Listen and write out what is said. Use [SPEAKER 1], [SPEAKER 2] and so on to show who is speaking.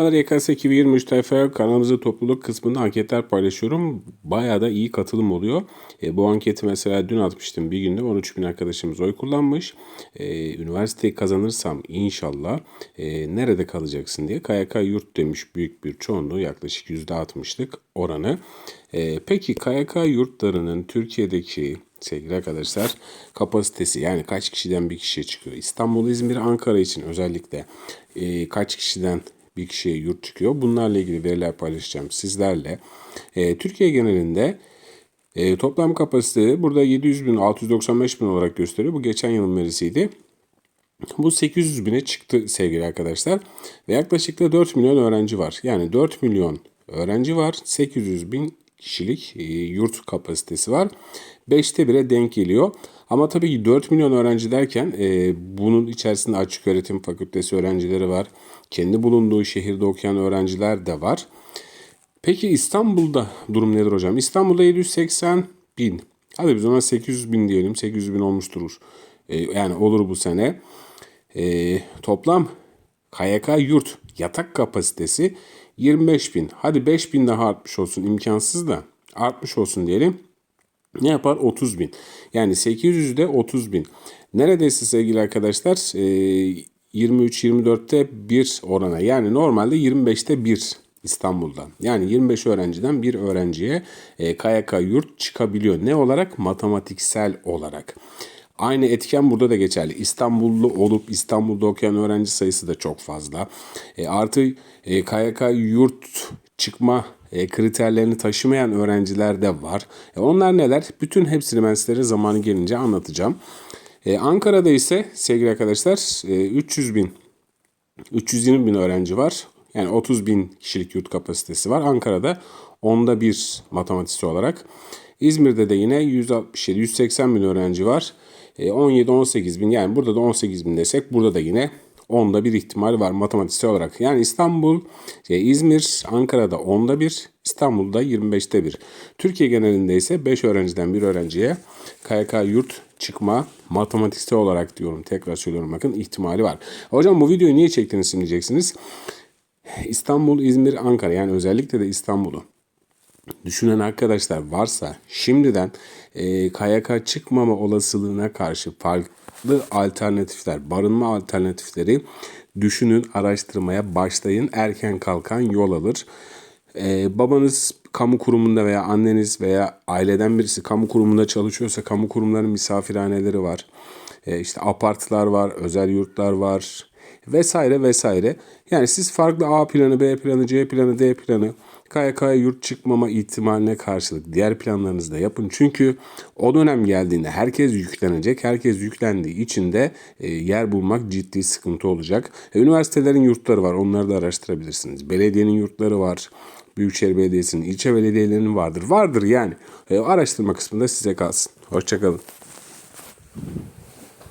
[SPEAKER 1] YKS 2023 TFL kanalımızın topluluk kısmında anketler paylaşıyorum. Bayağı da iyi katılım oluyor. E, bu anketi mesela dün atmıştım bir günde 13 bin arkadaşımız oy kullanmış. E, üniversiteyi kazanırsam inşallah e, nerede kalacaksın diye KYK yurt demiş büyük bir çoğunluğu yaklaşık %60'lık oranı. E, peki KYK yurtlarının Türkiye'deki sevgili arkadaşlar kapasitesi yani kaç kişiden bir kişiye çıkıyor. İstanbul, İzmir, Ankara için özellikle e, kaç kişiden bir kişiye yurt çıkıyor. Bunlarla ilgili veriler paylaşacağım sizlerle. E, Türkiye genelinde e, toplam kapasite burada 700 bin 695 bin olarak gösteriyor. Bu geçen yılın verisiydi. Bu 800 bine çıktı sevgili arkadaşlar. Ve yaklaşık da 4 milyon öğrenci var. Yani 4 milyon öğrenci var. 800 bin kişilik e, yurt kapasitesi var. 5'te 1'e denk geliyor. Ama tabii ki 4 milyon öğrenci derken e, bunun içerisinde açık öğretim fakültesi öğrencileri var. Kendi bulunduğu şehirde okuyan öğrenciler de var. Peki İstanbul'da durum nedir hocam? İstanbul'da 780 bin. Hadi biz ona 800 bin diyelim. 800 bin olmuştur. E, yani olur bu sene. E, toplam KYK yurt yatak kapasitesi 25 bin. Hadi 5 bin daha artmış olsun imkansız da artmış olsun diyelim. Ne yapar? 30 bin. Yani 800'de 30 bin. Neredeyse sevgili arkadaşlar 23-24'te 1 orana yani normalde 25'te 1 İstanbul'da. Yani 25 öğrenciden bir öğrenciye KYK yurt çıkabiliyor. Ne olarak? Matematiksel olarak. Aynı etken burada da geçerli. İstanbullu olup İstanbul'da okuyan öğrenci sayısı da çok fazla. E, artı e, KYK yurt çıkma e, kriterlerini taşımayan öğrenciler de var. E, onlar neler? Bütün hepsini ben sizlere zamanı gelince anlatacağım. E, Ankara'da ise sevgili arkadaşlar e, 300 bin, 320 bin öğrenci var. Yani 30 bin kişilik yurt kapasitesi var. Ankara'da onda bir matematikçi olarak. İzmir'de de yine 167, 180 bin öğrenci var. 17-18 bin yani burada da 18 bin desek burada da yine onda bir ihtimal var matematiksel olarak. Yani İstanbul, şey, İzmir, Ankara'da onda bir, İstanbul'da 25'te bir. Türkiye genelinde ise 5 öğrenciden bir öğrenciye KYK yurt çıkma matematiksel olarak diyorum tekrar söylüyorum bakın ihtimali var. Hocam bu videoyu niye çektiniz diyeceksiniz. İstanbul, İzmir, Ankara yani özellikle de İstanbul'u düşünen arkadaşlar varsa şimdiden e, KYK çıkmama olasılığına karşı farklı alternatifler, barınma alternatifleri düşünün, araştırmaya başlayın. Erken kalkan yol alır. E, babanız kamu kurumunda veya anneniz veya aileden birisi kamu kurumunda çalışıyorsa kamu kurumlarının misafirhaneleri var. E, işte apartlar var, özel yurtlar var vesaire vesaire. Yani siz farklı A planı, B planı, C planı, D planı KYK'ya yurt çıkmama ihtimaline karşılık diğer planlarınızı da yapın. Çünkü o dönem geldiğinde herkes yüklenecek. Herkes yüklendiği için de e, yer bulmak ciddi sıkıntı olacak. E, üniversitelerin yurtları var. Onları da araştırabilirsiniz. Belediyenin yurtları var. Büyükşehir Belediyesi'nin, ilçe belediyelerinin vardır. Vardır yani. E, araştırma kısmında size kalsın. Hoşçakalın.